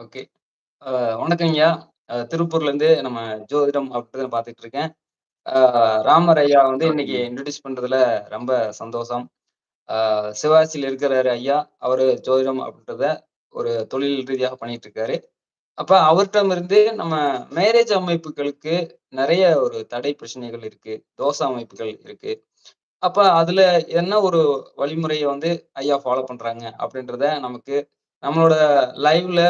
Okay. அ வணக்கங்கய்யா. அ திருப்பூர்லேருந்து நம்ம ஜோதிடம் அப்படிதான் பார்த்துட்டு இருக்கேன். ராமர் ஐயா வந்து இன்னைக்கு. இன்ட்ரோடியூஸ் பண்றதுல ரொம்ப சந்தோஷம். அ சிவகாசியில இருக்கிறாரு ஐயா. அவரு ஜோதிடம் அப்படின்றத ஒரு தொழில் ரீதியாக பண்ணிட்டு இருக்காரு. அப்ப அவர்ட்டமிருந்து நம்ம மேரேஜ் அமைப்புகளுக்கு நெறைய ஒரு தடை பிரச்சனைகள் இருக்கு. தோஷ அமைப்புகள் இருக்கு. அப்ப அதுல என்ன ஒரு வழிமுறைய வந்து ஐயா ஃபாலோ பண்றாங்க அப்படின்றத நமக்கு நம்மளோட லைவ்ல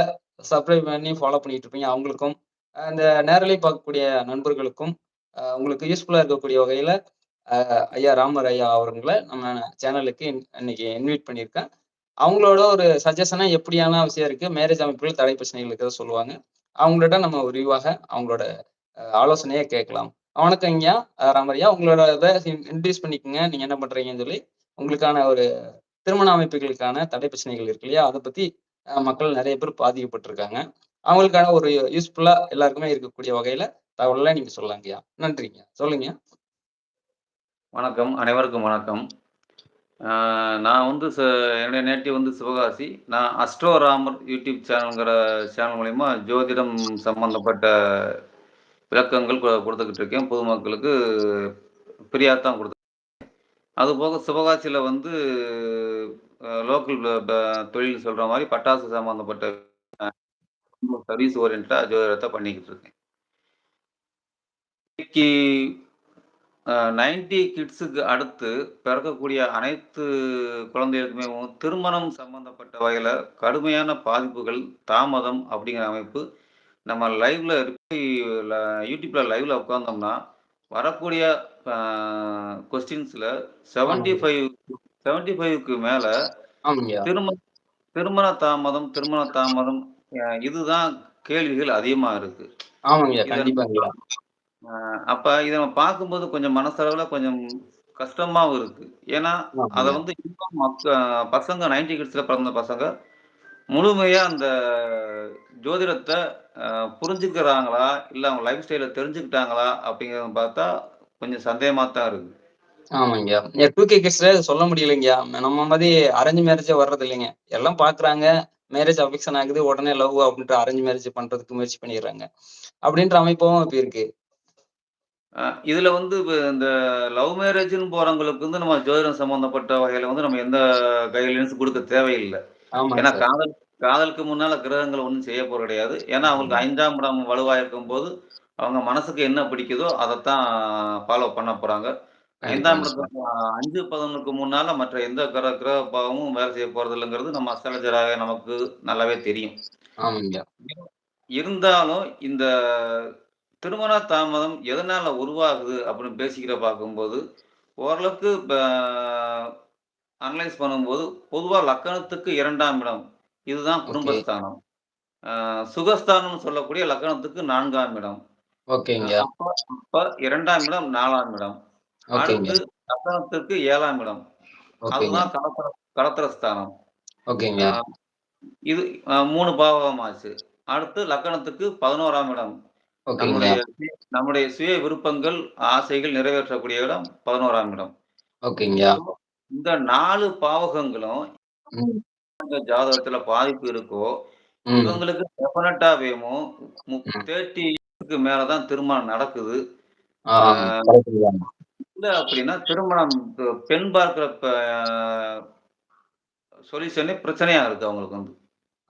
சப்ளை பண்ணி ஃபாலோ பண்ணிட்டு இருப்பீங்க. அவங்களுக்கும், அந்த இந்த நேரலை பார்க்கக்கூடிய நண்பர்களுக்கும், உங்களுக்கு யூஸ்ஃபுல்லா இருக்கக்கூடிய வகையில, ஐயா ராமர் ஐயா அவர்களை நம்ம சேனலுக்கு இன் இன்னைக்கு இன்வைட் பண்ணியிருக்கேன். அவங்களோட ஒரு சஜஷனாக எப்படியான விஷயம் இருக்கு, மேரேஜ் அமைப்புகள் தடை பிரச்சனைகள் இருக்கிறத சொல்லுவாங்க. அவங்கள்ட்ட நம்ம விரிவாக அவங்களோட ஆலோசனையை கேட்கலாம். வணக்கம் ஐயா ராமர் ஐயா. உங்களோட இதை இன் பண்ணிக்கோங்க பண்ணிக்கங்க. நீங்க என்ன பண்றீங்கன்னு சொல்லி, உங்களுக்கான ஒரு திருமண அமைப்புகளுக்கான தடை பிரச்சனைகள் இருக்கு இல்லையா? அதை பத்தி மக்கள் நிறைய பேர் பாதிக்கப்பட்டிருக்காங்க அவங்களுக்கான ஒரு யூஸ்ஃபுல்லா எல்லாருக்குமே இருக்கக்கூடிய வகையில தகவலாம் நீங்க சொல்லலாங்கய்யா. நன்றிங்க. சொல்லுங்க வணக்கம். அனைவருக்கும் வணக்கம். நான் வந்து ச என்னுடைய நேட்டிவ் வந்து சிவகாசி. நான் அஸ்ட்ரோ ராமர் யூடியூப் சேனல்ங்கிற சேனல் மூலியமா ஜோதிடம் சம்மந்தப்பட்ட விளக்கங்கள் கொடுத்துக்கிட்டு இருக்கேன். பொதுமக்களுக்கு ஃப்ரீயாக தான் கொடுத்து அதுபோக சிவகாசியில வந்து லோக்கல் தொழில் சொல்ற மாரி பட்டாசு சம்மந்தப்பட்ட சர்வீஸ் ஓரியன்ட்டா ஜோதிடத்த பண்ணிக்கிட்டு இருக்கேன். இன்னைக்கு 90 கிட்ஸுக்கு அடுத்து பிறக்கக்கூடிய அனைத்து குழந்தைகளுக்குமே திருமணம் சம்மந்தப்பட்ட வகையில கடுமையான பாதிப்புகள், தாமதம் அப்படிங்கிற அமைப்பு நம்ம லைவ்ல யூடியூப்ல லைவ்ல உட்கார்ந்தோம்னா, வரக்கூடிய கொஸ்டின்ஸ்ல ஆமாங்க. 75 75க்கு மேல. திருமண திருமண தாமதம், திருமண தாமதம் இதுதான் கேள்விகள் அதிகமா இருக்கு. அப்ப இத நம்ம பார்க்கும்போது கொஞ்சம் மனசளவுல கொஞ்சம் கஷ்டமாவும் இருக்கு. ஏன்னா, அத. வந்து பசங்க 90 கிட்ஸ்ல பிறந்த பசங்க முழுமையா அந்த ஜோதிடத்த புரிஞ்சுக்கிறாங்களா? இல்ல அவங்க லைஃப் ஸ்டைல தெரிஞ்சுக்கிட்டாங்களா? அப்படிங்கிறத பார்த்தா கொஞ்சம் சந்தேகமா தான் இருக்கு. ஆமாங்கய்யா. இந்த 2கே கிட்ஸ்ல சொல்ல முடியலைங்கய்யா. நம்ம மாரி அரேஞ்ச் மேரேஜே வர்றதில்லைங்க. எல்லாம் பார்க்குறாங்க. மேரேஜ் அஃபிக்ஷன் ஆகுது. உடனே லவ் அப்படின்ட்டு அரேஞ்ச் மேரேஜ் பண்றதுக்கு முயற்சி பண்ணிர்றாங்க. அப்படின்ற அமைப்பும் இப்ப இருக்கு. இதுல வந்து இந்த லவ் மேரேஜ்ன்னு போறவங்களுக்கு வந்து நம்ம ஜோதிடம் சம்மந்தப்பட்ட வகையில வந்து நம்ம எந்த கைட்லைன்ஸ் குடுக்க தேவையில்ல. ஏன்னா. காதல் காதலுக்கு முன்னால கிரகங்கள் ஒண்ணும் செய்ய போறது கிடையாது. ஏன்னா அவங்களுக்கு. 5ஆம் இடம் வலுவா இருக்கும்போது, அவங்க மனசுக்கு என்ன பிடிக்குதோ அதத்தான் ஃபாலோ பண்ண போறாங்க. 5ஆம் கண்டிப்பாங்க சார். இடத்துக்கு 5, 11க்கு முன்னால மற்ற எந்த கிர கிரக பாவமும் வேலை செய்ய போறதில்லங்கிறது நம்ம அஸ்ட்ராலஜராக நமக்கு நல்லாவே தெரியும். இருந்தாலும் இந்த திருமண தாமதம் எதனால உருவாகுது அப்படின்னு பேசிக்கிற பார்க்கும்போது, ஓரளவுக்கு அனலைஸ் பண்ணும்போது, பொதுவா லக்கணத்துக்கு 2ஆம் இடம். இதுதான். குடும்பஸ்தானம். அ சுகஸ்தானம்னு சொல்லக்கூடிய லக்கணத்துக்கு 4ஆம் இடம். அ ஓகேங்கய்யா. அப்ப அப்ப 2ஆம் இடம், 4ஆம் இடம். அடுத்து லக்கணத்திற்கு 7ஆம் இடம். அதுதான் கலத்திர கலத்திரஸ்தானம். அ ஓகேங்கய்யா. இது 3 பாவகமாச்சு. அடுத்து லக்கணத்துக்கு 11ஆம் இடம். நம்முடைய நம்முடைய சுய விருப்பங்கள், ஆசைகள் நிறைவேற்றக்கூடிய இடம் 11ஆம் இடம். இந்த 4 பாவகங்களும் ஜாதகத்துல பாதிப்பு இருக்கோ. இவங்களுக்கு டெஃபனட்டாவேமோ மு ம். 30 இயர்ஸ்க்கு மேல தான் திருமணம் நடக்குது. இல்ல அப்படின்னா திருமணம் பெண் பார்க்கிற சொல்யூஷனே பிரச்சனையா இருக்கு அவங்களுக்கு வந்து.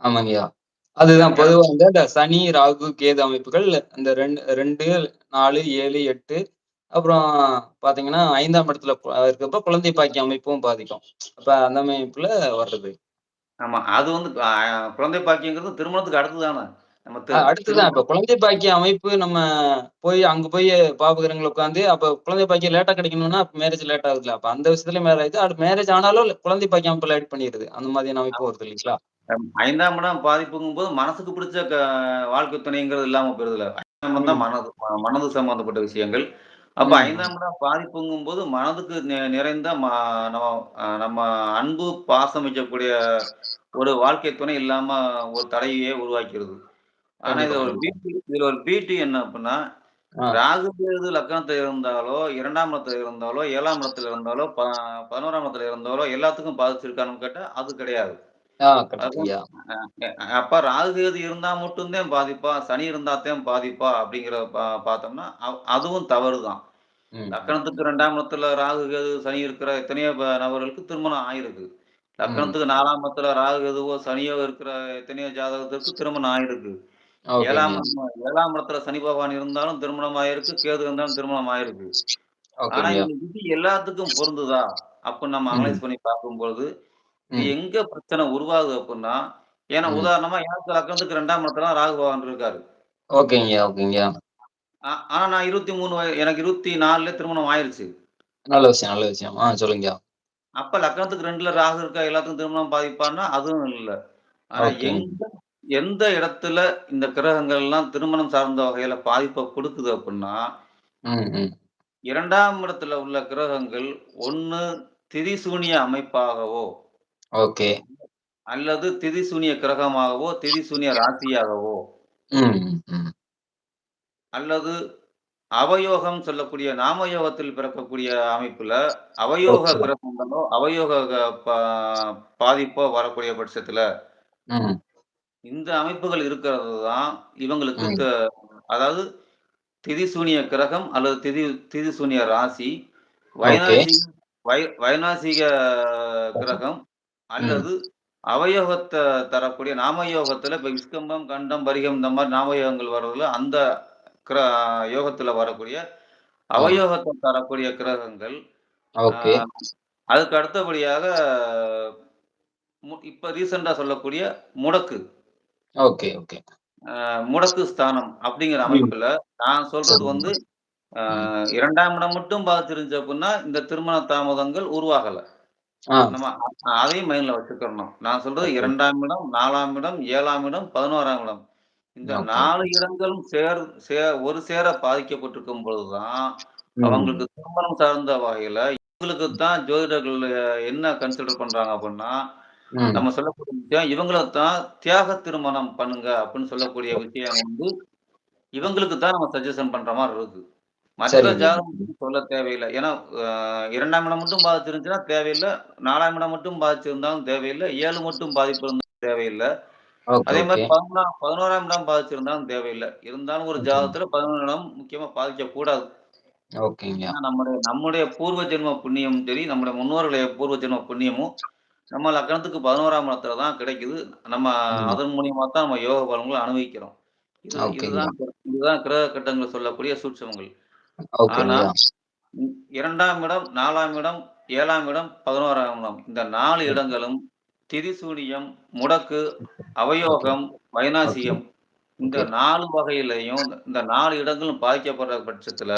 ஆமாங்கய்யா. அதுதான் ஏன்னா பொதுவா வந்து இந்த சனி, ராகு, கேது அமைப்புகள் இந்த 2 2, 4, 7, 8 அப்புறம் பார்த்தீங்கன்னா, 5ஆம் இடத்துல இருக்கப்ப குழந்தை பாக்கிய அமைப்பும் பாதிக்கும். அப்ப அந்த அமைப்புல வர்றது. ஆமா. அது வந்து குழந்தை பாக்கியங்கிறது திருமணத்துக்கு அடுத்து தான. அடுத்துதான் இப்ப குழந்தை பாக்கிய அமைப்பு நம்ம போய் அங்க போய் பாபகிரகங்கள்ல உட்கார்ந்து அப்ப குழந்தை பாக்கியம் லேட்டா கிடைக்கணும்னா மேரேஜ் லேட் ஆகுதுல்ல. அப்ப அந்த விஷயத்துல மேரேஜ் ஆயிடுது. அடுத்து மேரேஜ் ஆனாலும் குழந்தை பாக்கிய அமைப்பு லேட் பண்ணிருது. அந்த மாதிரியான அமைப்பும் வருது இல்லைங்களா? 5ஆம் இடம் பாதிப்புங்கும்போது மனசுக்கு பிடிச்ச வாழ்க்கை துணைங்கிறது இல்லாம போயிருதுல்ல. 5ஆம் இடம் தான். மனது மனது சம்பந்தப்பட்ட விஷயங்கள். அப்ப ம். 5ஆம் இடம் பாதிப்புங்கும்போது மனதுக்கு நி நிறைந்த நம்ம நம்ம அன்பு, பாசம் வைக்கக்கூடிய ஒரு வாழ்க்கை துணை இல்லாம ஒரு தடையே உருவாக்கிருது. ஆனா இதுல ஒரு. பியூட்டி இதுல ஒரு பியூட்டி என்ன அப்டின்னா, ஆ. ராகு, கேது லக்னத்துல இருந்தாலோ, 2ஆம் இடத்துல இருந்தாலோ, 7ஆம் இடத்துல இருந்தாலோ, ப 11ஆம் இடத்துல இருந்தாலோ எல்லாத்துக்கும் பாதிச்சிருக்கான்னு கேட்டா அது கிடையாது. அப்ப ராகு, கேது இருந்தா மட்டும் தான் பாதிப்பா? சனி இருந்தா தான் பாதிப்பா? அப்படிங்கிறத பா பார்த்தோம்னா, அதுவும் தவறு தான். ம், ம், லக்கணத்துக்கு 2ஆம் இடத்துல ராகு, கேது, சனி இருக்கிற எத்தனையோ நபர்களுக்கு திருமணம் ஆயிருக்கு. லக்கணத்துக்கு 4ஆம் இடத்துல ராகு, கேதுவோ, சனியோ இருக்கிற எத்தனையோ ஜாதகத்திற்கு திருமணம் ஆயிருக்கு. 7ஆம் ஓகேங்கய்யா. 7ஆம் இடத்துல சனி பகவான் இருந்தாலும் திருமணம் ஆயிருக்கு. கேது இருந்தாலும் திருமணம் ஆயிருக்கு. ஆனா. இந்த விதி எல்லாத்துக்கும் பொருந்துதா? அப்படின்னு நம்ம அனலைஸ் பண்ணி பார்க்கும்பொழுது, இது ம். எங்க பிரச்சனை உருவாகுது அப்புட்ன்னா, ஏன்னா. உதாரணமா எனக்கு லக்னத்துக்கு 2ஆம் இடத்துல ராகு பகவான் இருக்காரு. ஓகேங்கய்யா. அ ஆனா நான் 23 வய எனக்கு 24லயே திருமணம் ஆயிருச்சு. நல்ல விஷயம், நல்ல விஷயம். ஆ சொல்லுங்கய்யா. அப்ப லக்னத்துக்கு 2ல ராகு இருக்கா எல்லாத்துக்கும் திருமணம் பாதிப்பான்னா, அதுவும் இல்ல. ஆனா ஓகேங்க. எங்க எந்த இடத்துல இந்த கிரகங்கள்லாம் திருமணம் சார்ந்த வகையில பாதிப்ப குடுக்குது அப்புட்ன்னா, ம், ம். 2ஆம் இடத்துல உள்ள கிரகங்கள் ஒண்ணு திரிசூனிய அமைப்பாகவோ, ஓகே. அல்லது திரிசூனிய கிரகமாகவோ, திரிசூனிய ராசியாகவோ. அல்லது அவயோகம் சொல்லக்கூடிய நாமயோகத்தில் பிறக்கக்கூடிய அமைப்புல, அவயோக. கிரகங்களோ, அவயோக பாதிப்போ வரக்கூடிய பட்சத்துல, இந்த அமைப்புகள் இருக்கிறது தான் இவங்களுக்கு. அதாவது திதிசூனிய கிரகம் அல்லது திதி திதிசூனிய ராசி, ஓகே. வைநாசிக வை வைநாசிக கிரகம். அல்லது அவயோகத்த தரக்கூடிய நாமயோகத்துல இப்ப விஸ்கம்பம், கண்டம், பரிகம் இந்த மாரி நாமயோகங்கள் வர்றதுல அந்த கிர யோகத்துல வரக்கூடிய. அவயோகத்த தரக்கூடிய கிரகங்கள். அதுக்கு அடுத்தபடியாக இப்ப ரீசென்ட்டா சொல்லக்கூடிய முடக்கு. Okay, okay. முடக்கு ஸ்தானம் அப்படிங்கிற. அமைப்புல நான் சொல்றது. வந்து அ ம். 2ஆம் இடம் மட்டும் பாதிச்சிருந்துச்சு அப்புட்ன்னா, இந்த திருமண தாமதங்கள் உருவாகல. நம்ம அதையும் மைண்ட்ல வச்சுக்கறணும். நான் சொல்றது. 2ஆம் இடம், 4ஆம் இடம், 7ஆம் இடம், 11ஆம் இடம். இந்த. 4 இடங்களும் சேர் சே ஒரு சேர பாதிக்கப்பட்டிருக்கும் பொழுது தான், அவங்களுக்கு. திருமணம் சார்ந்த வகையில இவங்களுக்கு தான் ஜோதிடர்கள் என்ன கன்சிடர் பண்றாங்க அப்புட்ன்னா. நம்ம சொல்லக்கூடிய விஷயம் இவங்கள தான் தியாக திருமணம் பண்ணுங்க அப்படின்னு சொல்லக்கூடிய விஷயம் வந்து, இவங்களுக்கு தான் நம்ம சஜஷன் பண்ற மாரி இருக்கு. மற்ற. ஜாதகத்துக்கு சொல்ல தேவையில்ல. ஏன்னா 2ஆம் இடம் மட்டும் பாதிச்சிருந்துச்சுன்னா தேவையில்ல. 4ஆம் இடம் மட்டும் பாதிச்சிருந்தாலும் தேவையில்ல. 7 மட்டும் பாதிப்பு இருந்தாலும் தேவையில்ல. அதே ஓகே. 11ஆம் 11ஆம் இடம் பாதிச்சிருந்தாலும் தேவையில்ல. இருந்தாலும் ஒரு. ஜாதகத்துல 11 இடம் முக்கியமா. ஓகேங்கய்யா. ஏன்னா நம்முடைய நம்முடைய பூர்வ ஜென்ம புண்ணியமும் சரி, நம்முடைய முன்னோர்களுடைய பூர்வ ஜென்ம புண்ணியமும் நம்ம லக்னத்துக்கு 11ஆம் இடத்துல தான் கிடைக்குது. நம்ம. அதன் மூலியமா தான் நம்ம யோக பலன்கள அனுபவிக்கிறோம். இதுதான் இதுதான் கிரக கட்டங்கள் சொல்லக்கூடிய சூட்சமங்கள். ஆனா ஓகேங்கய்யா. ம் 2ஆம் இடம், 4ஆம் இடம், 7ஆம் இடம், 11ஆம் இடம். இந்த 4 ஓகே. இடங்களும் திரிசூனியம், முடக்கு. அவயோகம். வைநாசிகம் இந்த. 4 வகையிலயும் இந்த 4 இடங்களும் பாதிக்கப்படுற பட்சத்துல.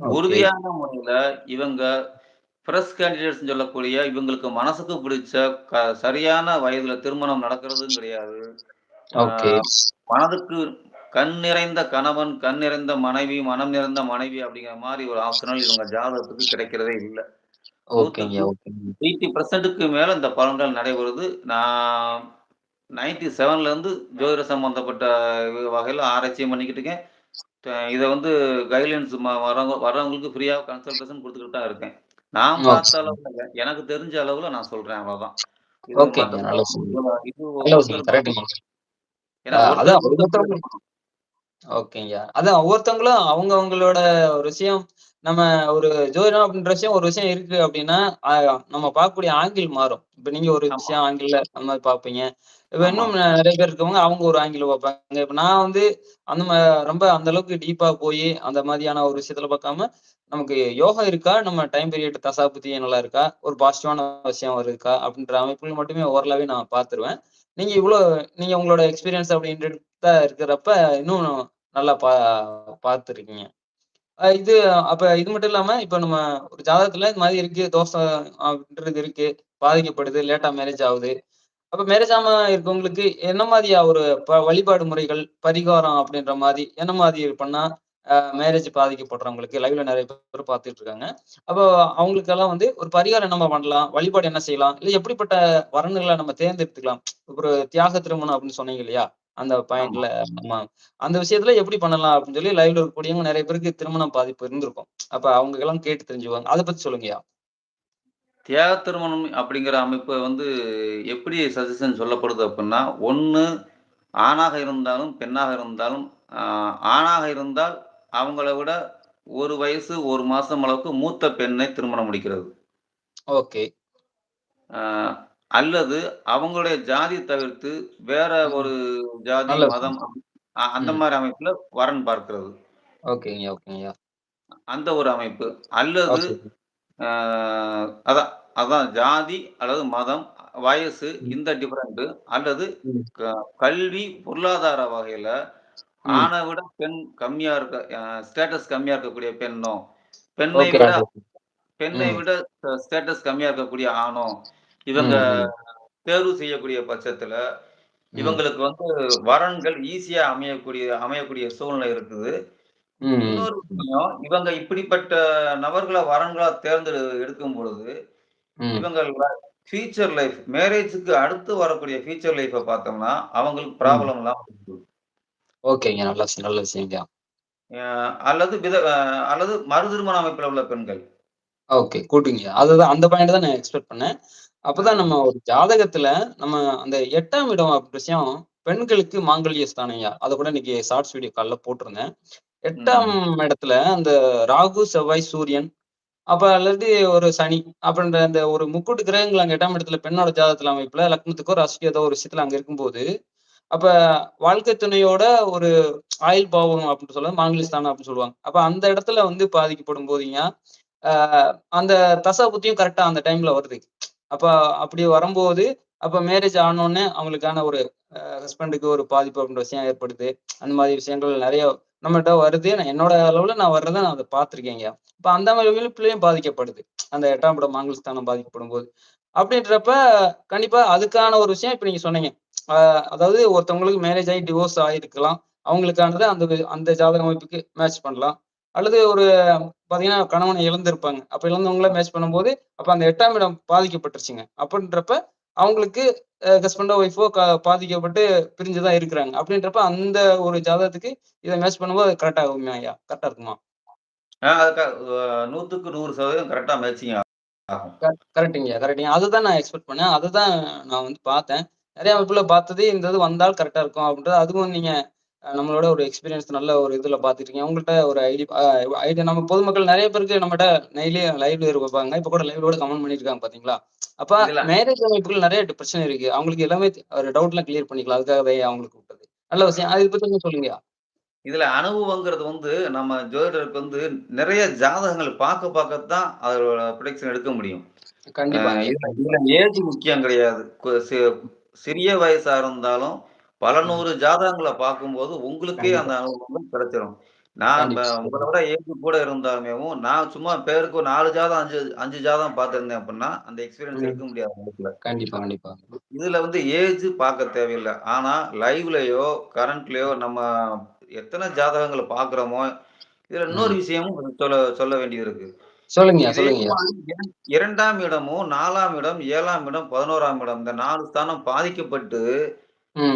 உறுதியான முறையில இவங்க ஃப்ரெஷ் கேண்டிடேட்ஸ்ன்னு சொல்லக்கூடிய இவங்களுக்கு மனசுக்கு பிடிச்ச க சரியான வயதுல திருமணம் நடக்கிறதும் கிடையாது. மனதுக்கு கண் நிறைந்த கணவன், கண் நிறைந்த மனைவி, மனம் நிறைந்த மனைவி அப்படிங்கிற மாரி ஒரு ஆப்ஷனல் இவங்க ஜாதகத்துக்கு கிடைக்கிறதே இல்ல. ஓகேங்கய்யா. 100க்கு ஓகேங்க. 80%க்கு மேல இந்த பலன்கள் நடைபெறுது. நான் 97ல இருந்து ஜோதிட சம்பந்தப்பட்ட வகையில ஆராய்ச்சியும் பண்ணிக்கிட்டு இருக்கேன். இத வந்து கைட்லைன்ஸ் வரவங்க வர்றவங்களுக்கு ஃப்ரீயா கன்சல்டேஷன் குடுத்துக்கிட்டு தான் இருக்கேன். நான் பார்த்த. அளவுல எனக்கு தெரிஞ்ச அளவுல நான் சொல்றேன் அவ்வளோதான். இது ஓகேங்க. மத்தபடி நல்ல விஷயம். இது நல்ல விஷயம். ஒருத்தருக்கு கரெக்ட்டுங்க. ஏன்னா அ அதான் ஒருத்தருக்கு ஒருத்தர் ஒவ்வொருத்தவங்களும் ஓகேங்கய்யா. அதான் ஒவ்வொருத்தவங்களும் அவங்க அவங்களோட ஒரு விஷயம் நம்ம ஒரு ஜோதிடம் அப்படின்ற விஷயம் ஒரு விஷயம் இருக்கு அப்படின்னா, நம்ம பார்க்கக்கூடிய ஆங்கிள் மாறும். இப்ப நீங்க ஒரு விஷயம் ஆங்கிள்ல அந்த மாரி பார்ப்பீங்க. இப்ப. இன்னும் நெறைய பேர் இருக்கவங்க அவங்க ஒரு ஆங்கிள்ல பார்ப்பாங்க. இப்ப நான் வந்து அந்த ரொம்ப அந்த அளவுக்கு டீப்பா போயி அந்த மாதிரியான ஒரு விஷயத்துல பார்க்காம, நமக்கு யோகா இருக்கா? நம்ம டைம் பீரியட் தசாபுத்தி நல்லா இருக்கா? ஒரு பாசிட்டிவான விஷயம் இருக்கா? அப்படின்ற அமைப்புகள் மட்டுமே ஓரளவே நான் பார்த்துருவேன். நீங்க இவ்வளோ நீங்க உங்களோட எக்ஸ்பீரியன்ஸ் அப்படி இருக்கிறப்ப, இன்னும் நல்லா பா பார்த்துருக்கீங்க. இது அப்ப இது மட்டும் இல்லாம, இப்ப நம்ம ஒரு ஜாதகத்துல இது மாதிரி இருக்கு, தோசை அப்படின்றது இருக்கு, பாதிக்கப்படுது, லேட்டா மேரேஜ் ஆகுது அப்ப மேரேஜ் ஆம இருக்கவங்களுக்கு என்ன மாதிரியா ஒரு ப வழிபாடு முறைகள், பரிகாரம் அப்படின்ற மாதிரி என்ன மாதிரி பண்ணா மேரேஜ் பாதிக்கப்படுறவங்களுக்கு லைவ்ல நெறைய பேர் பார்த்துட்டு இருக்காங்க. அப்போ அவங்களுக்கெல்லாம் வந்து ஒரு பரிகாரம் என்னம்மா பண்ணலாம்? வழிபாடு என்ன செய்யலாம்? இல்ல எப்படிப்பட்ட வரன்கள நம்ம தேர்ந்தெடுத்துக்கலாம்? ஒரு தியாக திருமணம் அப்படின்னு சொன்னீங்க இல்லையா? அந்த. பாயிண்ட்ல ஆமா. அந்த விஷயத்துல எப்படி பண்ணலாம் அப்படின்னு சொல்லி லைவ்ல இருக்கக்கூடியவங்க நெறைய பேருக்கு திருமணம் பாதிப்பு இருந்திருக்கும். அப்ப அவங்களுக்கெல்லாம் கேட்டு தெரிஞ்சுக்குவாங்க. அத பத்தி சொல்லுங்கய்யா. தியாக திருமணம் அப்படிங்கிற அமைப்பு வந்து எப்படி சஜஷன் சொல்லப்படுது அப்படின்னா, ஒண்ணு ஆணாக இருந்தாலும், பெண்ணாக இருந்தாலும், ஆணாக இருந்தால் அவங்கள விட 1 வயசு, 1 மாசம் அளவுக்கு மூத்த பெண்ணை திருமணம் முடிக்கிறது. ஓகே. அல்லது அவங்களுடைய ஜாதி தவிர்த்து வேற. ஒரு ஜாதி, மதம் அந்த ம். மாரி அமைப்புல வரன் பார்க்கிறது. ஓகேங்கய்யா, ஓகேங்கய்யா. அந்த ஒரு அமைப்பு. அல்லது அதான் அதான் ஜாதி அல்லது மதம், வயசு. இந்த டிஃபரண்ட் அல்லது கல்வி, பொருளாதார வகையில. ஆண விட பெண் கம்மியா இருக்க ஸ்டேட்டஸ் கம்மியா இருக்கக்கூடிய பெண்ணோ, பெண்ணை. விட பெண்ணை. விட ஸ்ட ஸ்டேட்டஸ் கம்மியா இருக்கக்கூடிய ஆணோ, இவங்க. தேர்வு செய்யக்கூடிய பட்சத்துல. இவங்களுக்கு வந்து வரன்கள் ஈஸியா அமையக்கூடிய அமையக்கூடிய சூழ்நிலை இருக்குது. இன்னொரு விஷயம், இவங்க இப்படிப்பட்ட நபர்கள வரன்களா தேர்ந்தெடு எடுக்கும் பொழுது, ம். இவங்கள் ஃபியூச்சர் லைஃப் மேரேஜ்க்கு அடுத்து வரக்கூடிய ஃபியூச்சர் லைஃப்ப பார்த்தோம்னா, அவங்களுக்கு. ப்ராப்ளம் இருக்குது. ஓகேங்க. நல்ல விஷயம், நல்ல விஷயம்யா. அ அல்லது வித அல்லது மறு திருமண அமைப்புல உள்ள பெண்கள். ஓகே. கூட்டுங்கய்யா. அதுதான் அந்த பாயிண்ட் தான் நான் எக்ஸ்பெக்ட் பண்ணேன். அப்பதான் நம்ம ஒரு ஜாதகத்துல நம்ம அந்த 8ஆம் இடம் அப்படி விஷயம் பெண்களுக்கு மாங்கல்ய ஸ்தானம்யா. அத கூட இன்னைக்கு ஷார்ட்ஸ் வீடியோ கால்ல போட்டிருந்தேன். 8ஆம் ம். இடத்துல அந்த ராகு, செவ்வாய், சூரியன் அப்ப அல்லது ஒரு சனி அப்படின்ற அந்த ஒரு முக்கூட்டு கிரகங்கள் அங்க 8ஆம் இடத்துல பெண்ணோட ஜாதகத்துல அமைப்புல லக்னத்துக்கோ, ராசிக்கோ ஏதோ ஒரு விஷயத்துல அங்க இருக்கும்போது, அப்ப வாழ்க்கை துணையோட ஒரு ஆயுள் பாவம் அப்படின்னு சொல்லுவாங்க மாங்கிலிஸ்தானம் அப்படின்னு சொல்லுவாங்க. அப்ப அந்த இடத்துல வந்து பாதிக்கப்படும் போதுங்க, அந்த தசா புத்தியும் கரெக்டா அந்த டைம்ல வருது. அப்ப அப்படி வரும்போது, அப்ப மேரேஜ் ஆனோடனே அவங்களுக்கான ஒரு ஹஸ்பண்டுக்கு ஒரு பாதிப்பு அப்படின்ற விஷயம் ஏற்படுது. அந்த மாதிரி விஷயங்கள் நிறைய நம்மகிட்ட வருது. நான் என்னோட அளவுல நான் வர்றத நான் அதை பார்த்துருக்கேங்க இப்ப அந்த மாதிரி பிள்ளையும் பாதிக்கப்படுது. அந்த 8ஆம் இடம் மாங்கல்ய பாதிக்கப்படும் போது அப்படின்றப்ப கண்டிப்பா அதுக்கான ஒரு விஷயம் இப்ப நீங்க சொன்னீங்க. அதாவது ஒருத்தவங்களுக்கு மேரேஜ் ஆயி டிவோர்ஸ் ஆயிருக்கலாம். அவங்களுக்கானது அந்த அந்த ஜாதக அமைப்புக்கு மேட்ச் பண்ணலாம். அல்லது ஒரு பார்த்தீங்கன்னா, கணவன இழந்திருப்பாங்க. அப்ப இழந்தவங்கள மேட்ச் பண்ணும்போது, அப்ப அந்த 8ஆம் இடம் பாதிக்கப்பட்டுருச்சுங்க. அப்படின்றப்ப அவங்களுக்கு ஹஸ்பண்டோ, ஒய்ஃபோ பாதிக்கப்பட்டு பிரிஞ்சு தான் இருக்கிறாங்க. அப்படின்றப்ப அந்த ஒரு ஜாதகத்துக்கு இத மேட்ச் பண்ணும்போது அது கரெக்ட்டா ஆகுமாய்யா? கரெக்ட்டா இருக்குமா? ஆ அதுக்கு அ 100க்கு 100% கரெக்ட்டா மேட்சிங் ஆகும். க கரெக்ட்டுங்கய்யா, கரெக்ட்டுங்க. அதுதான் நான் எக்ஸ்பெக்ட் பண்ணேன். அதுதான் நான் வந்து பார்த்தேன். நெறைய அமைப்புல பார்த்தது இந்த இது வந்தால் கரெக்ட்டா இருக்கும் அப்படின்றது அதுவும் நீங்க நம்மளோட ஒரு எக்ஸ்பீரியன்ஸ் நல்ல ஒரு இதுல பார்த்துருக்கீங்க. உங்கள்ட்ட ஒரு ஐடி ஐடியா நம்ம பொதுமக்கள் நெறைய பேருக்கு நம்மட்ட டெய்லி லைவ்ல இருப்பாங்க. இப்ப கூட லைவ்ல கூட கமெண்ட் பண்ணியிருக்காங்க பார்த்தீங்களா? அப்ப மேரேஜ் அமைப்புகள் நெறைய பிரச்சனை இருக்கு. அவங்களுக்கு எல்லாமே ஒரு டவுட்லாம் கிளியர் பண்ணிக்கலாம். அதுக்காக தான் அவங்களுக்கு கூப்பிட்டது. நல்ல விஷயம். அத பத்தி சொல்லுங்கய்யா. இதுல அனுபவங்கிறது வந்து நம்ம ஜோதிடருக்கு வந்து நிறைய ஜாதகங்கள் பார்க்க பார்க்கத்தான் அதோட ப்ரிடிக்ஷன் எடுக்க முடியும். இதுல ஏஜ் முக்கியம் கிடையாது. சிறிய வயசா இருந்தாலும் பல. 100 ஜாதகங்கள பார்க்கும்போது உங்களுக்கே அந்த கண்டிப்பா. அனுபவங்கள் கிடைச்சிரும். நான். உங்கள. விட ஏஜ் கூட இருந்தாலுமேவும், நான் சும்மா பேருக்கு ஒரு 4 ஜாதகம் 5 5 ஜாதகம் பார்த்திருந்தேன் அப்படின்னா, அந்த எக்ஸ்பீரியன்ஸ். எடுக்க முடியாது. கண்டிப்பா, கண்டிப்பா. இதுல வந்து ஏஜ் பார்க்க தேவையில்ல. ஆனா லைவ்லயோ, கரண்ட்லயோ நம்ம எத்தன ஜாதகங்கள பார்க்குறோமோ, இதுல இன்னொரு. விஷயமும் சொல்ல சொல்ல வேண்டியது இருக்கு. சொல்லுங்கய்யா. மாரி 2ஆம் இடமும், 4ஆம் இடம், 7ஆம் இடம், 11ஆம் இடம் இந்த 4 ஸ்தானம் பாதிக்கப்பட்டு.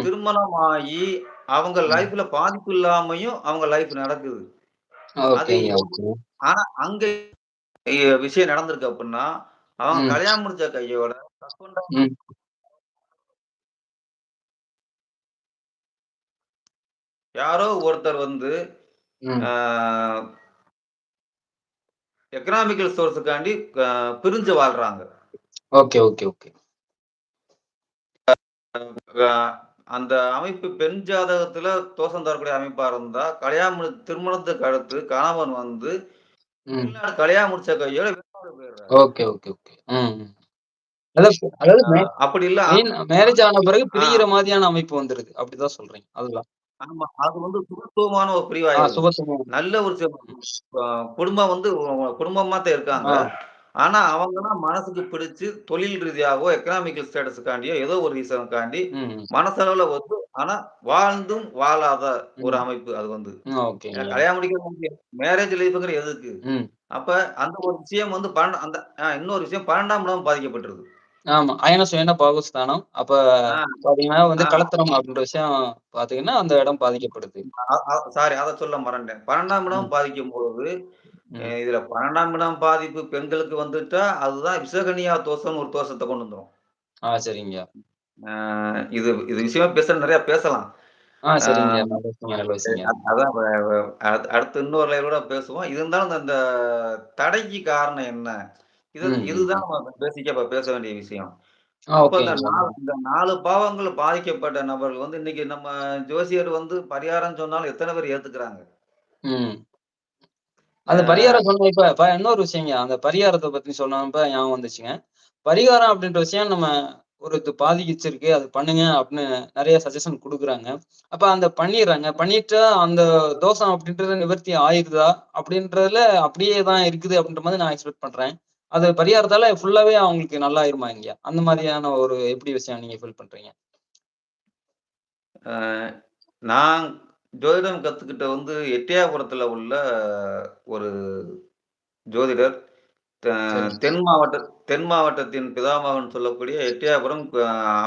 திருமணம் ஆகி அவங்க. லைஃப்ல பாதிப்பு இல்லாமயும் அவங்க லைஃப் நடக்குது. அது. ஆனா அங்க விஷயம் நடந்திருக்கு அப்டின்னா, அவங்க. கல்யாணம் முடிச்ச கையோட. யாரோ ஒருத்தர் வந்து. எக்கனாமிக்கல் சோர்ஸ்க்காண்டி பிரிஞ்சு வாழ்றாங்க. Okay, okay, okay. அந்த அமைப்பு பெண் ஜாதகத்துல தோஷம் தரக்கூடிய அமைப்பா இருந்தா, கல்யாணம் திருமணத்துக்கு அடுத்து கணவன் வந்து கல்யாணம் முடிச்ச கையோட. Okay, okay, okay. அதாவது அப்படி இல்ல மேரேஜ் ஆன பிறகு ஆ பிரியிற மாதிரியான அமைப்பு வந்துருது. அப்படிதான் சொல்றீங்க. அதுதான். ஆமா. அது வந்து சுபத்துவமான ஒரு. சுபத்துவம். நல்ல ஒரு குடும்பம் வந்து குடும்பமா தான் இருக்காங்க. ஆனா, அவங்கன்னா மனசுக்கு பிடிச்சு தொழில் ரீதியாவோ, எக்கனாமிக்கல் ஸ்டேட்டஸ்க்காண்டியோ ஏதோ ஒரு ரீசனுக்காண்டி. மனசளவுல ஒத்து ஆனா வாழ்ந்தும் வாழாத ஒரு. அமைப்பு அது வந்து. கல்யாணம் முக்கியம். மேரேஜ் லைஃப்ங்கிறது எதுக்கு? அப்ப அந்த ஒரு விஷயம் வந்து பன்ன அந்த இன்னொரு விஷயம் 12ஆம் இடம் பாதிக்கப்பட்டுருது. ஆமா. அயன சுயன பாகஸ்தானம். அப்ப ஆ, பார்த்தீங்கன்னா வந்து. கலத்திரம் அப்படின்ற விஷயம் பார்த்தீங்கன்னா, அந்த இடம் பாதிக்கப்படுது. சாரி அத சொல்ல மறந்துட்டேன். 12ஆம் ம். இடம் பாதிக்கும்போது, அ ம். இதுல 12ஆம் இடம் பாதிப்பு பெண்களுக்கு வந்துட்டா, அதுதான் விசகன்யா தோஷம்னு ஒரு தோஷத்த கொண்டு வந்துரும். ஆ, சரிங்கய்யா. ஆ இது இது விஷயமா பேச நெறைய பேசலாம். அதான் அடுத்து இன்னொரு லைவ்ல பேசுவோம். இருந்தாலும் அந்த தடைக்கு காரணம் என்ன? இது இதுதான் பேசிக்கா இப்ப பேச வேண்டிய விஷயம். இந்த ஓகேங்க. 4 இந்த 4 பாவங்கள் பாதிக்கப்பட்ட நபர்கள் வந்து இன்னைக்கு நம்ம ஜோசியர் வந்து பரிகாரம் சொன்னாலும் எத்தன பேர் ஏத்துக்கிறாங்க? அந்த. பரிகாரம் சொன்ன இப்ப இன்னொரு விஷயங்க. அந்த பரிகாரத்த பத்தி சொன்னப்ப ஞாபகம் வந்துச்சுங்க. பரிகாரம் அப்படின்ற விஷயம் நம்ம ஒரு இது பாதிச்சிருக்கு. அது பண்ணுங்க அப்படின்னு நெறைய சஜஷன் குடுக்குறாங்க. அப்ப அந்த பண்ணிர்றாங்க. பண்ணிட்டா அந்த தோஷம் அப்படின்றது நிவர்த்தி ஆயிருதா? அப்படின்றதுல அப்படியே தான் இருக்குது அப்படின்ற மாரி நான் எக்ஸ்பெக்ட் பண்றேன். அது பரிகாரத்தால ஃபுல்லாவே அவங்களுக்கு நல்லாயிருமாங்கய்யா? அந்த மாரியான ஒரு எப்படி விஷயம் நீங்க ஃபீல் பண்றீங்க? நான் ஜோதிடம் கத்துக்கிட்ட வந்து எட்டயபுரத்துல உள்ள ஒரு ஜோதிடர். தென் மாவட்ட தென் மாவட்டத்தின் பிதாமகன் சொல்லக்கூடிய எட்டயபுரம்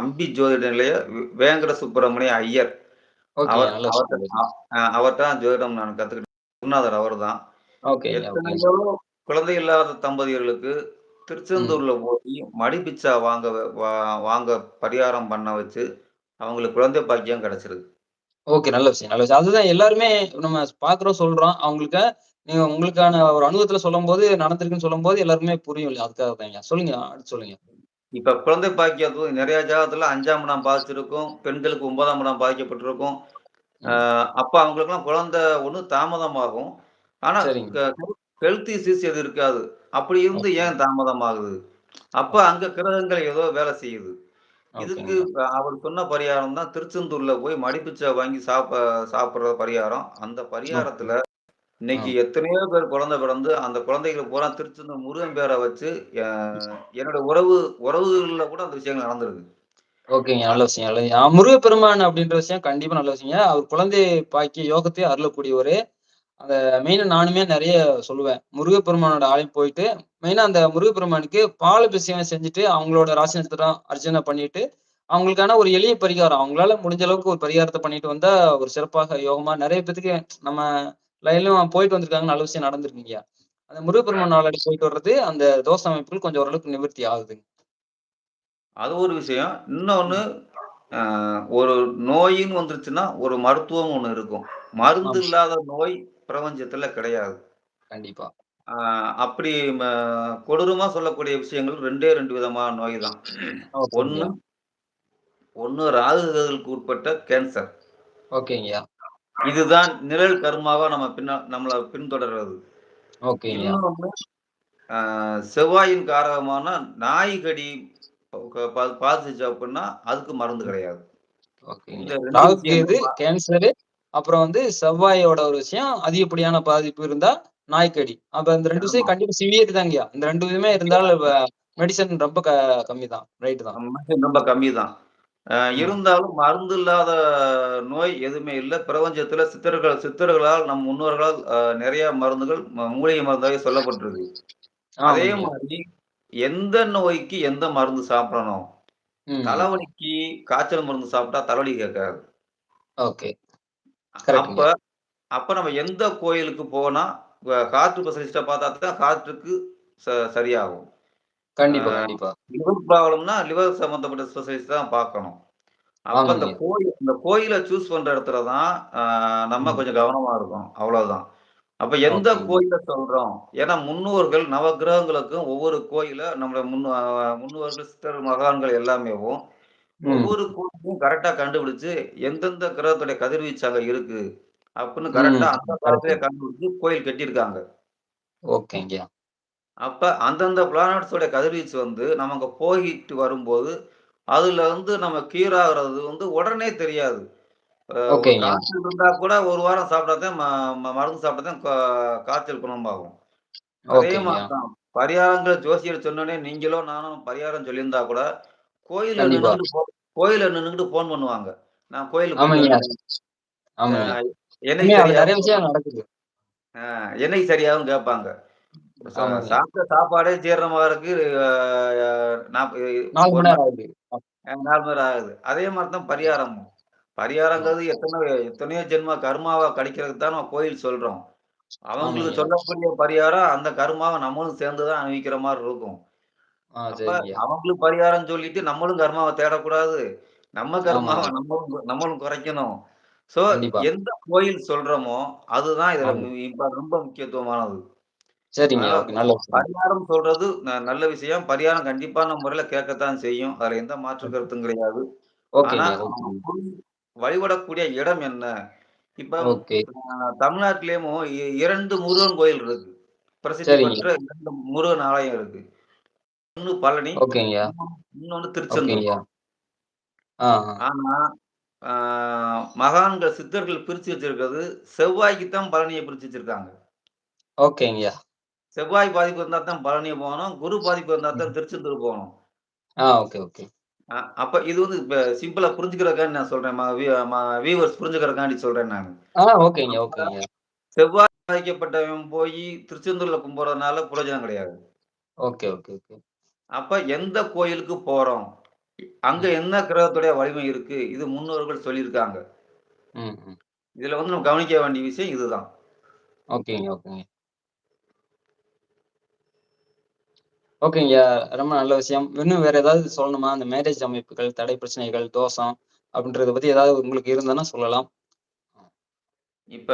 அம்பி ஜோதிட நிலைய வேங்கட சுப்பிரமணிய ஐயர். அவர் நல்ல நல்ல தான் ஜோதிடம் நான் கத்துக்கிட்டேன். குருநாதர் ஓகேங்க. எத்தனையோ குழந்தை இல்லாத தம்பதியர்களுக்கு. திருச்செந்தூர்ல போயி மடி பிச்சா வாங்க வாங்க பரிகாரம் பண்ண வச்சு, அவங்களுக்கு குழந்தை பாக்கியம் கிடைச்சிருக்கு. ஓகே. நல்ல விஷயம், நல்ல விஷயம். அதுதான் எல்லாருமே நம்ம பார்க்குறோம், சொல்றோம். அவங்களுக்கு நீங்க உங்களுக்கான ஒரு அனுபவத்துல சொல்லும்போது, நடந்திருக்குன்னு சொல்லும்போது எல்லாருக்குமே புரியும் இல்லையா? அதுக்காக தான்யா. சொல்லுங்க. அடுத்து சொல்லுங்க. இப்ப குழந்தை பாக்கியம் நெறைய ஜாதகத்துல 5ஆம் இடம் பாதிச்சிருக்கும். பெண்களுக்கு 9ஆம் இடம் பாதிக்கப்பட்டிருக்கும். அப்ப அவங்களுக்கெல்லாம் குழந்தை ஒண்ணு தாமதமாகும். ஆனா ஹெல்த் இஷ்யூஸ் எதுவும் இருக்காது. அப்படி இருந்து. ஏன் தாமதமாகுது? அப்ப ஓகே. அங்க கிரகங்கள் ஏதோ வேலை செய்யுது. இதுக்கு அவர் சொன்ன பரிகாரம் தான் திருச்செந்தூர்ல போய் மடிப்பிச்சை வாங்கி சாப்ப சாப்பிடுற பரிகாரம். அந்த. பரிகாரத்துல இன்னைக்கு. எத்தனையோ பேர் குழந்தை பிறந்து, அந்த குழந்தைகள் பூரா திருச்செந்தூர் முருகன் பேர வச்சு. என்னோட உறவு உறவுகள்ல கூட அந்த விஷயங்கள் நடந்திருக்கு. ஓகேங்க. நல்ல விஷயம், நல்ல விஷயம். முருகப்பெருமான் அப்படின்ற விஷயம் கண்டிப்பா நல்ல விஷயங்க. அவர் குழந்தை பாக்கிய யோகத்தையும் அருளக்கூடியவரு. அத மெயினா நானுமே நெறைய சொல்லுவேன். முருகப்பெருமானோட ஆலயம் போயிட்டு, மெயினா அந்த முருகப்பெருமானுக்கு பால் அபிஷேகம் செஞ்சுட்டு, அவங்களோட ராசி நட்சத்திரம் அர்ச்சனை பண்ணிட்டு, அவங்களுக்கான ஒரு எளிய பரிகாரம். அவங்களால முடிஞ்ச அளவுக்கு ஒரு பரிகாரத்த பண்ணிட்டு வந்தா, ஒரு சிறப்பாக யோகமா நெறைய பேத்துக்கு நம்ம லைன்லயும் போயிட்டு வந்திருக்காங்க. நல்ல விஷயம் நடந்திருக்குங்கய்யா. அந்த முருகப்பெருமான் ஆலயம் போயிட்டு வர்றது, அந்த தோஷ அமைப்புகள் கொஞ்சம் ஓரளவுக்கு நிவர்த்தி ஆகுதுங்க. அது ஒரு விஷயம். இன்னொன்னு ஒரு நோயின்னு வந்துருச்சுன்னா, ஒரு மருத்துவம் ஒண்ணு இருக்கும். மருந்து. இல்லாத நோய் பிரபஞ்சத்துல கிடையாது. கண்டிப்பா. அ அப்படி ம கொடூரமா சொல்லக்கூடிய விஷயங்கள் 2டே 2 விதமான நோய் தான். ஒண்ணு ஓகேங்கய்யா. ஒண்ணு ராகு கேதுவுக்கு உட்பட்ட கேன்சர். ஓகேங்கய்யா. இதுதான் நிழல் கர்மாவா நம்ம பின்னா நம்மள பின்தொடர்றது. ஓகேங்கய்யா. செவ்வாயின் காரகமான நாய் கடி ப பா பாதிச்சுச்சு அப்டின்னா, அதுக்கு மருந்து. கிடையாது. ஓகேங்க. இந்த 2 ராகு, கேது, விஷயங்களும் ம கேன்சரு, அப்புறம் வந்து செவ்வாயோட ஒரு விஷயம், அதிகப்படியான பாதிப்பு இருந்தா நாய்க்கடி. அப்ப இந்த 2 ஆமா. விஷயம் கண்டிப்பா சிவியர் தாங்கய்யா. இந்த 2 இதுவுமே இருந்தால் வ மெடிசின் ரொம்ப கம்மி தான். ரைட் தான். ரொம்ப கம்மி தான். இருந்தாலும் மருந்து இல்லாத நோய் எதுவுமே இல்ல. பிரபஞ்சத்தில சித்தர்கள் சித்தர்களால் நம் முன்னோர்களால் நெறைய மருந்துகள் மூலிகை மருந்தாவே சொல்லப்பட்டிருக்கு. அதே. மாரி எந்த நோய்க்கு எந்த மருந்து சாப்பிடணும்? தலைவலிக்கு காய்ச்சல் மருந்து சாப்பிட்டா தலைவலி கேட்காது. ஓகே. அப்ப. அப்ப நம்ம எந்த கோயிலுக்கு போனா வ ஹார்ட் ஸ்பெஷலிஸ்ட்ட பார்த்தா தான் ச சரியாகும். கண்டிப்பா, கண்டிப்பா. லிவர் ப்ராப்ளம்னா லிவர் சம்மந்தப்பட்ட ஸ்பெஷலிஸ்ட் தான் பார்க்கணும். அப்ப அந்த. கோயில் இந்த கோயில சூஸ் பண்ற இடத்துல தான் நம்ம. கொஞ்சம் கவனமா இருக்கணும். அவ்வளவுதான். அப்ப எந்த. கோயில சொல்றோம்? ஏன்னா முன்னோர்கள் நவக்கிரகங்களுக்கும் ஒவ்வொரு கோயில நம்முடைய முன்னோ முன்னோர்கள், சித்தர், மகான்கள் எல்லாமேவும். ஒவ்வொரு கோயிலையும் கரெக்ட்டா கண்டுபிடிச்சு, எந்தெந்த கிரகத்துடைய கதிர்வீச்சு அங்க இருக்கு, அப்படின்னு ம். கரெக்ட்டா அந்த கரெக்ட்டுங்க. கண்டுபிடிச்சு கோயில் கட்டியிருக்காங்க. ஓகேங்கய்யா. அப்ப அந்தந்த பிளானட்ஸோட கதிர்வீச்சு வந்து நம்ம அங்க போயிட்டு வரும்போது, அதுல வந்து நம்ம கியூர் ஆகுறது வந்து உடனே தெரியாது. ஒரு. காய்ச்சல் இருந்தா கூட 1 வாரம் சாப்பிட்டா தான் ம ம மருந்து சாப்பிட்டா தான் கா காய்ச்சல் குணமாகும். அதே ஓகேங்கய்யா. மாரி தான் பரிகாரங்கள் ஜோசியர் சொன்னோனே நீங்களோ, நானும் பரிகாரம் சொல்லியிருந்தா கூட, கோயில்ல கண்டிப்பா. கோயில்ல நின்னுகிட்டு ஃபோன் பண்ணுவாங்க. நான் கோயிலுக்கு. என்னைக்கு விஷயம் கேட்பாங்க. சாப்பிட்ட சாப்பாடே ஜீரணமாகறதுக்கு அ நாப் 4 1 மணி நேரம் ஆகுது. அ 4 மணி நேரம் ஆகுது. அதே மாரி தான் ம். பரிகாரமும். ம். பரிகாரங்கிறது எத்தன எத்தனையோ ஜென்ம கர்மாவ கழிக்கிறதுக்கு தான் நம்ம கோயில் சொல்றோம். அவங்களுக்கு. சொல்லக்கூடிய பரிகாரம் அந்த கர்மாவ நம்மளும் சேர்ந்து தான் அனுபவிக்கிற மாரி இருக்கும். ஆ அப்ப. அவங்களுக்கு பரிகாரம் சொல்லிட்டு நம்மளும் கர்மாவ தேடக்கூடாது. நம்ம கர்மாவ ஆமாங்க. நம்மளும் நம்மளும் குறைக்கணும். கண்டிப்பா. எந்த கோயில் சொல்றோமோ, அதுதான் இதுல ஆமா. மு இப்ப ரொம்ப முக்கியத்துவமானது. சரிங்கய்யா. அதனால ஓகே. நல்ல விஷயம். பரிகாரம் சொல்றது ந நல்ல விஷயம். பரிகாரம் கண்டிப்பான முறையில கேட்கத்தான் செய்யும். அதுல எந்த மாற்று ம். கருத்தும் கிடையாது. ஆனா, ஓகேங்கய்யா, அவங்க ஓகேங்க. போய் வழிபடக்கூடிய இடம் என்ன? இப்ப ஓகே. அ தமிழ்நாட்டிலேயும் இ 2 முருகன் கோயில் இருக்கு. பிரசித்தி சரிங்க. பெற்ற 2 முருகன் ஆலயம் இருக்கு. ஒண்ணு பழனி. இன்னொன்னு திருச்செந்தூர். ஆனா, மகான்கள், சித்தர்கள் பிரிச்சு வச்சிருக்கிறது செவ்வாய்க்கு தான் பழனிய பிரிச்சு வச்சிருக்காங்க. ஓகேங்கய்யா. செவ்வாய் பாதிப்பு இருந்தா தான் பழனி போகணும். குரு பாதிப்பு இருந்தா தான். திருச்செந்தூர் போகணும். ஆ ஓகே, ஓகே. அப்ப இது வந்து இப்ப சிம்பிளா புரிஞ்சுக்கிறதுக்காண்டி நான் சொல்றேன். வியூவர்ஸ் புரிஞ்சுக்கிறதுக்காண்டி சொல்றேன் நானு. அப்ப ஓகேங்கய்யா. செவ்வாய் பாதிக்கப்பட்டவன் போயி திருச்செந்தூர்ல கும்பிடுறதுனால பிரயோஜனம் கிடையாது. Okay, okay, okay. அப்ப எந்த கோயிலுக்கு போறோம்? அங்க. என்ன கிரகத்துடைய வலிமை இருக்கு? இது முன்னோர்கள் சொல்லியிருக்காங்க. இதுல வந்து நம்ம கவனிக்க வேண்டிய விஷயம் இதுதான். ஓகேங்க, ஓகேங்க. ஓகேங்கய்யா. ரொம்ப நல்ல விஷயம். இன்னும் வேற ஏதாவது சொல்லணுமா? அந்த மேரேஜ் அமைப்புகள், தடை பிரச்சனைகள், தோஷம் அப்படின்றத பத்தி ஏதாவது உங்களுக்கு இருந்ததுன்னா சொல்லலாம். இப்ப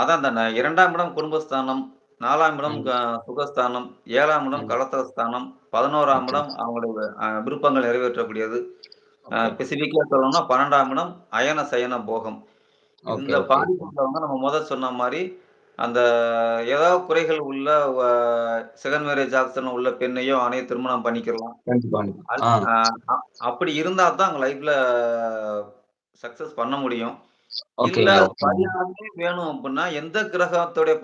அதான் அந்த 2ஆம் இடம் குடும்பஸ்தானம், 4ஆம் இடம். சுகஸ்தானம், 7ஆம் இடம். கலத்திரஸ்தானம், 11ஆம் ஓகே. இடம் அவங்களுடைய விருப்பங்கள் நிறைவேற்றக்கூடியது. ஸ்பெசிஃபிக்கா சொல்லணும்னா 12ஆம் இடம் அயன, சயன, போகம். இந்த ஓகே, பாதிப்பு ஓகே. உள்ளவங்க நம்ம மொத சொன்ன மாரி, அந்த ஏதாவது குறைகள் உள்ள செகண்ட் மேரேஜ் ஆப்ஷன் உள்ள பெண்ணையோ, ஆணையோ திருமணம் பண்ணிக்கலாம். அப்படி இருந்தா தான் அவங்க லைஃப்ல சக்சஸ் பண்ண முடியும். இல்ல வேணும் அப்டின்னா, எந்த கிரகத்துடைய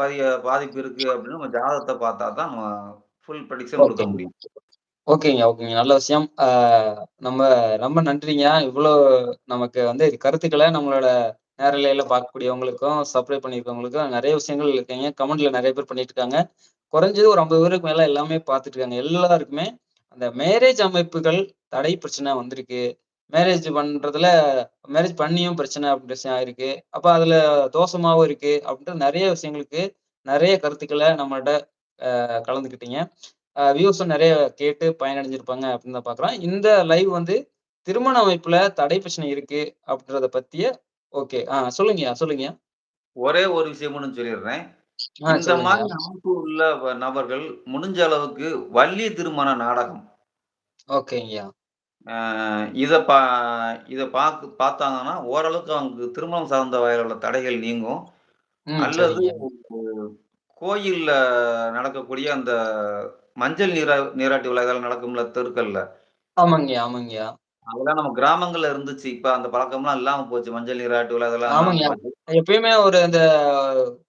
பாதிப்பு இருக்கு அப்படின்னு நம்ம ஜாதகத்த பார்த்தா தான் நம்ம ஃபுல் ப்ரெடிக்ஷன் குடுக்க. முடியும். ஓகேங்க, ஓகேங்க. நல்ல விஷயம். நம்ம ரொம்ப நன்றிங்க. இவ்வளோ நமக்கு வந்து கருத்துக்கள நம்மளோட நேரலையில பார்க்கக்கூடியவங்களுக்கும், சப்ஸ்கிரைப் பண்ணியிருக்கவங்களுக்கும் நெறைய விஷயங்கள் இருக்கீங்க. கமெண்ட்ல நெறைய பேர் பண்ணிட்டு இருக்காங்க. குறைஞ்சது ஒரு 50 பேருக்கு மேல எல்லாமே பார்த்துட்டு இருக்காங்க. எல்லாருக்குமே அந்த மேரேஜ் அமைப்புகள் தடை பிரச்சனை வந்திருக்கு. மேரேஜ் பண்றதுல மேரேஜ் பண்ணியும் பிரச்சனை பிரச்சனை ஆயிருக்கு. அப்ப அதுல தோஷமாவும் இருக்கு. அப்படின்ட்டு நெறைய விஷயங்களுக்கு நெறைய கருத்துக்கள நம்மள்ட்ட கலந்துக்கிட்டீங்க. அ வியூவர்ஸும் நெறைய கேட்டு பயனடைஞ்சிருப்பாங்க அப்படின்னு தான் பார்க்குறோம். இந்த லைவ் வந்து திருமண அமைப்புல தடை பிரச்சனை இருக்கு அப்படின்றத பத்திய ஓகே. ஆ சொல்லுங்கய்யா, சொல்லுங்கய்யா. ஒரே ஒரு விஷயம் சொல்லிடுறேன். இந்த சொல்லுங்கய்யா. அமைப்பு உள்ள நபர்கள் முடிஞ்ச அளவுக்கு வள்ளி திருமண நாடகம். ஓகேங்கய்யா. இத பா இத பாக்கு பார்த்தாங்கன்னா, ஓரளவுக்கு அவங்களுக்கு திருமணம் சார்ந்த வகையில உள்ள தடைகள் நீங்கும். அல்லது. கோயில்ல நடக்கக்கூடிய அந்த மஞ்சள் நீரா நீராட்டு விழா இதெல்லாம் நடக்கும்ல தெருக்கள்ல. ஆமாங்கய்யா, ஆமாங்கய்யா. அதெல்லாம் நம்ம கிராமங்கள்ல இருந்துச்சு. இப்ப அந்த பழக்கம்லாம் இல்லாம போச்சு. மஞ்சள் நீராட்டு விழா ஆமாங்கய்யா. போச்சு. எப்பயுமே ஒரு இந்த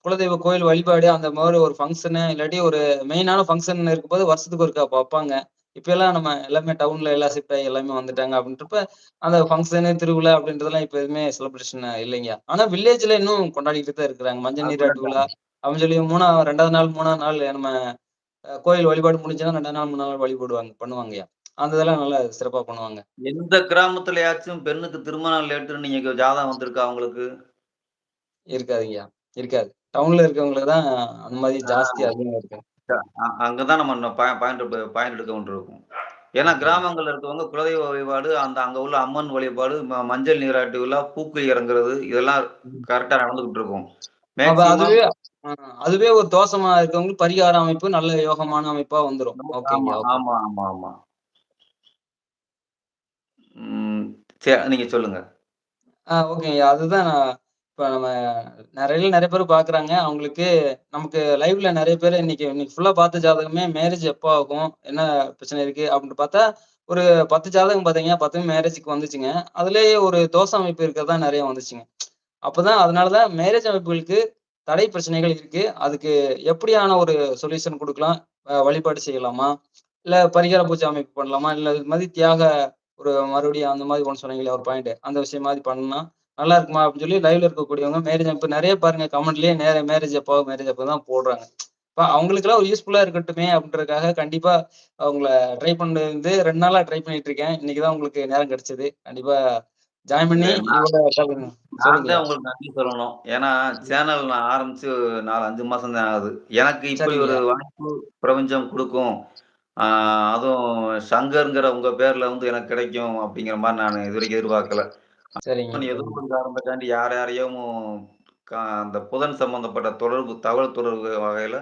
குலதெய்வ கோயில் வழிபாடு அந்த மாரி ஒரு ஃபங்ஷனு இல்லாட்டி ஒரு மெயினான ஃபங்ஷன் இருக்கும்போது வருஷத்துக்கு ஒருக்கா வப்பாங்க. இப்பல்லாம் நம்ம எல்லாமே டவுன்ல எல்லாம் ஷிஃப்ட் ஆகி எல்லாமே வந்துட்டாங்க அப்படின்றப்ப, அந்த ஃபங்ஷனு, திருவிழா அப்படின்றதெல்லாம் இப்ப எதுவுமே செலிப்ரேஷன் இல்லைங்கய்யா. ஆனா வில்லேஜ்ல இன்னும் கொண்டாடிட்டு தான் இருக்கிறாங்க. மஞ்சள் நீராட்டு விழா அப்படின்னு சொல்லி 3 2வது நாள், 3வது நாள் நம்ம கோயில் வழிபாடு முடிஞ்சதுனா 2வது நாள், 3வது நாள் வழிபடுவாங்க பண்ணுவாங்கய்யா. அந்த இதெல்லாம் நல்லா சிறப்பா பண்ணுவாங்க. எந்த கிராமத்திலயாச்சும் பெண்ணுக்கு திருமணம் லேட்டுன்னு நீங்க ஜாதகம் வந்திருக்கா உங்களுக்கு? இருக்காதுங்கய்யா. இருக்காது. டவுன்ல இருக்கவங்களுக்கு தான் அந்த மாரி ஜாஸ்தி. அதிகமா இருக்கு. அ அங்க தான் நம்ம பாயிண்ட் பாயிண்ட் எடுக்க வேண்டியிருக்கும். ஏன்னா. கிராமங்கள்ல இருக்கவங்க குலதெய்வ வழிபாடு, அந்த அங்க உள்ள அம்மன் வழிபாடு, மஞ்சள் நீராட்டு விழா, பூக்குழி இறங்குறது இதெல்லாம் ம். கரெக்ட்டா நடந்துகிட்டு இருக்கும். அதுவே ஒரு தோஷமா இருக்கவங்களுக்கு பரிகார அமைப்பு நல்ல யோகமான அமைப்பா வந்துரும். ஆமா, ஓகேங்கய்யா. ஓகே. ஆமா, ஆமா, ஆமா. நீங்க சொல்லுங்க. ஆ ஓகேங்கய்யா. அதுதான் இப்ப நம்ம நெறைய நெறைய பேர் பார்க்குறாங்க. அவங்களுக்கு நமக்கு லைவ்ல நெறைய பேரு இன்னைக்கு இன்னைக்கு ஃபுல்லா பார்த்த ஜாதகமே மேரேஜ் எப்போ ஆகும்? என்ன பிரச்சனை இருக்கு? அப்படின்னு பார்த்தா, ஒரு 10 ஜாதகம் பார்த்தீங்கன்னா 10மே மேரேஜுக்கு வந்துச்சுங்க. அதிலேயே ஒரு தோஷ அமைப்பு இருக்கிறதா நெறைய வந்துச்சுங்க. அப்பதான் அதனால தான் மேரேஜ் அமைப்புகளுக்கு தடை பிரச்சனைகள் இருக்கு. அதுக்கு எப்படியான ஒரு சொல்யூஷன் கொடுக்கலாம் வழிபாடு செய்யலாமா? இல்ல பரிகார பூஜை அமைப்பு பண்ணலாமா? இல்ல இது தியாக ஒரு மறுபடியும் அந்த மாதிரி ஒன்று சொன்னீங்களே ஒரு பாயிண்ட். அந்த விஷயம் மாதிரி பண்ணா நல்லா இருக்குமா? அப்படின்னு சொல்லி லைவ்ல இருக்கக்கூடியவங்க மேரேஜ் இப்ப நிறைய பாருங்க கமெண்ட்லயே நேர மேரேஜ் அப்போ மேரேஜ் அப்போ தான் போடுறாங்க. இப்போ அவங்களுக்குலாம் ஒரு யூஸ்ஃபுல்லா இருக்கட்டுமே அப்படின்றதுக்காக கண்டிப்பா அவங்கள ட்ரை பண்ணது ரெண்டு நாளா ட்ரை பண்ணிட்டு இருக்கேன். இன்னைக்கு தான் உங்களுக்கு நேரம் கிடைச்சது. கண்டிப்பா ஜாயின் பண்ணி நான் தான் உங்களுக்கு நன்றி சொல்லணும். ஏன்னா, சேனல் நான் ஆரம்பிச்சு 4, 5 மாசம் தான் ஆகுது. எனக்கு இப்படி ஒரு. வாய்ப்பு பிரபஞ்சம் குடுக்கும். அதுவும் சங்கர்ங்கிற உங்க பேர்ல வந்து எனக்கு கிடைக்கும் அப்படிங்கிற மாரி நானு இதுவரைக்கும் எதிர்பார்க்கல. சரிங்க. ஏதோ ஒரு காரணத்துக்காண்டி யார் யாரையும் அந்த புதன் சம்பந்தப்பட்ட தொடர்பு, தகவல் தொடர்பு வகையில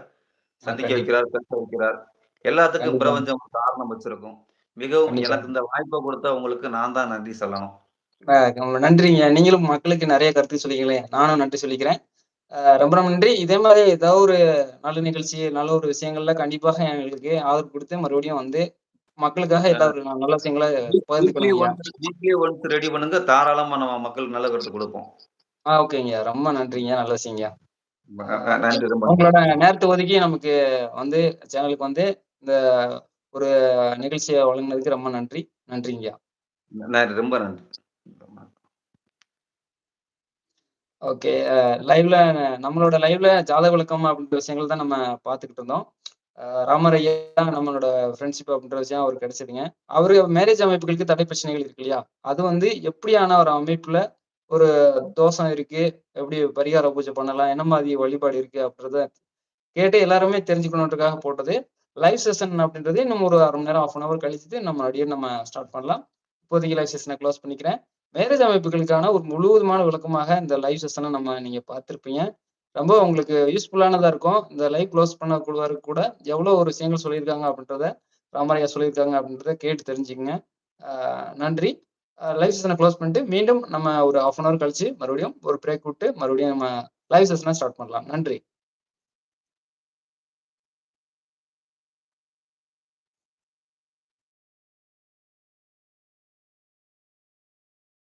சந்திக்க. வைக்கிறார், பேச வைக்கிறார். எல்லாத்துக்கும். பிரபஞ்சம் காரணம் வச்சிருக்கும். மிகவும். எனக்கு இந்த வாய்ப்ப குடுத்த உங்களுக்கு நான் தான் நன்றி சொல்லணும். நன்றிங்க. நீங்களும் மக்களுக்கு நெறைய கருத்து சொன்னீங்களே! நானும் நன்றி சொல்லிக்கிறேன். ரொம்ப ரொம்ப நன்றி. இதே மாரி ஏதாவது ஒரு நல்ல நிகழ்ச்சி, நல்ல ஒரு விஷயங்கள்ல கண்டிப்பாக எங்களுக்கு ஆதரவு குடுத்து மறுபடியும் வந்து மக்களுக்காக. ஏதாவது நல்ல விஷயங்கள பகிர்ந்துக்கணும் ரெடி பண்ணுங்க. தாராளமா நம்ம மக்களுக்கு நல்ல கருத்து குடுப்போம். ஆ ஓகேங்க. ரொம்ப நன்றிங்க. நல்ல விஷயங்க. உங்களோட. நேரத்த ஒதுக்கி நமக்கு வந்து சேனலுக்கு வந்து இந்த ஒரு நிகழ்ச்சிய வழங்குனதுக்கு ரொம்ப நன்றி. நன்றிங்கய்யா. நன்றி. ரொம்ப நன்றி. ஓகே. லைவ்ல நம்மளோட லைவ்ல ஜாத விளக்கம் அப்படின்ற விஷயங்கள் தான் நம்ம பார்த்துக்கிட்டு இருந்தோம். ராமர் ஐயா நம்மளோட ஃப்ரெண்ட்ஷிப் அப்படின்ற விஷயம் அவருக்கு கிடைச்சதுங்க. அவரு மேரேஜ் அமைப்புகளுக்கு தடை பிரச்சனைகள் இருக்கு இல்லையா? அது வந்து எப்படியான ஒரு அமைப்புல ஒரு தோஷம் இருக்கு, எப்படி பரிகார பூஜை பண்ணலாம், என்ன மாதிரி வழிபாடு இருக்கு அப்படின்றத கேட்டு எல்லாருமே தெரிஞ்சுக்கணுன்றதுக்காக போட்டது. லைவ் செஷன் அப்படின்றது இன்னும் ஒரு அரை மணி நேரம், 1/2 அன் அவர் கழிச்சுட்டு நம்ம மறுபடியும் நம்ம ஸ்டார்ட் பண்ணலாம். இப்போதைக்கு லைவ் செஷனை க்ளோஸ் பண்ணிக்கிறேன். மேரேஜ் அமைப்புகளுக்கான ஒரு முழுவதுமான விளக்கமாக இந்த லைவ் செஷனை நம்ம நீங்க பார்த்துருப்பீங்க ரொம்ப உங்களுக்கு யூஸ்ஃபுல்லானதா இருக்கும். இந்த லைவ் க்ளோஸ் பண்ணக்குள்ளார கூட எவ்வளோ ஒரு விஷயங்கள் சொல்லியிருக்காங்க அப்படின்றத, ராமரையா சொல்லியிருக்காங்க அப்படின்றத கேட்டு தெரிஞ்சுக்கங்க. நன்றி. லைவ் செஷனை க்ளோஸ் பண்ணிட்டு மீண்டும் நம்ம ஒரு 1/2 அன் ஹவர் கழிச்சு மறுபடியும் ஒரு பிரேக் விட்டு மறுபடியும் நம்ம லைவ் செஷனை ஸ்டார்ட் பண்ணலாம். நன்றி.